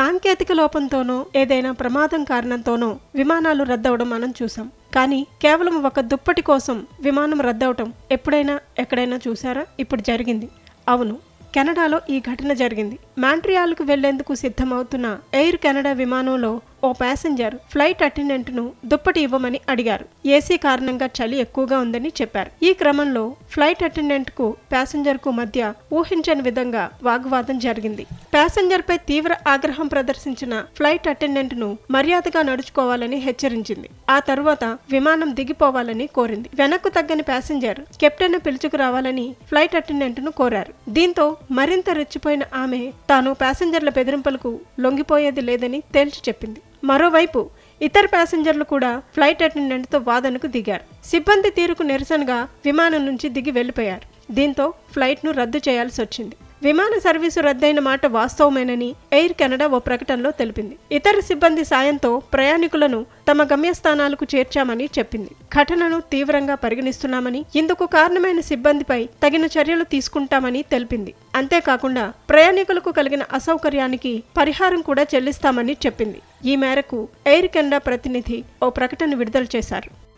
సాంకేతిక లోపంతోనో ఏదైనా ప్రమాదం కారణంతోనో విమానాలు రద్దవడం మనం చూసాం కానీ కేవలం ఒక దుప్పటి కోసం విమానం రద్దవటం ఎప్పుడైనా ఎక్కడైనా చూసారా ఇప్పుడు జరిగింది. అవును కెనడాలో ఈ ఘటన జరిగింది. మాంట్రియాల్కు వెళ్ళేందుకు సిద్ధమవుతున్న ఎయిర్ కెనడా విమానంలో ఓ ప్యాసింజర్ ఫ్లైట్ అటెండెంట్ను దుప్పటి ఇవ్వమని అడిగారు. ఏసీ కారణంగా చలి ఎక్కువగా ఉందని చెప్పారు. ఈ క్రమంలో ఫ్లైట్ అటెండెంట్కు ప్యాసింజర్కు మధ్య ఊహించని విధంగా వాగ్వాదం జరిగింది. ప్యాసింజర్పై తీవ్ర ఆగ్రహం ప్రదర్శించిన ఫ్లైట్ అటెండెంట్ను మర్యాదగా నడుచుకోవాలని హెచ్చరించింది. ఆ తరువాత విమానం దిగిపోవాలని కోరింది. వెనక్కు తగ్గని ప్యాసింజర్ కెప్టెన్ పిలుచుకురావాలని ఫ్లైట్ అటెండెంట్ను కోరారు. దీంతో మరింత రెచ్చిపోయిన ఆమె తాను ప్యాసింజర్ల బెదిరింపులకు లొంగిపోయేది లేదని తేల్చి చెప్పింది. మరోవైపు ఇతర ప్యాసింజర్లు కూడా ఫ్లైట్ అటెండెంట్తో వాదనకు దిగారు. సిబ్బంది తీరుకు నిరసనగా విమానం నుంచి దిగి వెళ్ళిపోయారు. దీంతో ఫ్లైట్ను రద్దు చేయాల్సి వచ్చింది. విమాన సర్వీసు రద్దయిన మాట వాస్తవమేనని ఎయిర్ కెనడా ఓ ప్రకటనలో తెలిపింది. ఇతర సిబ్బంది సాయంతో ప్రయాణికులను తమ గమ్యస్థానాలకు చేర్చామని చెప్పింది. ఘటనను తీవ్రంగా పరిగణిస్తున్నామని ఇందుకు కారణమైన సిబ్బందిపై తగిన చర్యలు తీసుకుంటామని తెలిపింది. అంతేకాకుండా ప్రయాణికులకు కలిగిన అసౌకర్యానికి పరిహారం కూడా చెల్లిస్తామని చెప్పింది. ఈ మేరకు ఎయిర్ కెనడా ప్రతినిధి ఓ ప్రకటన విడుదల చేశారు.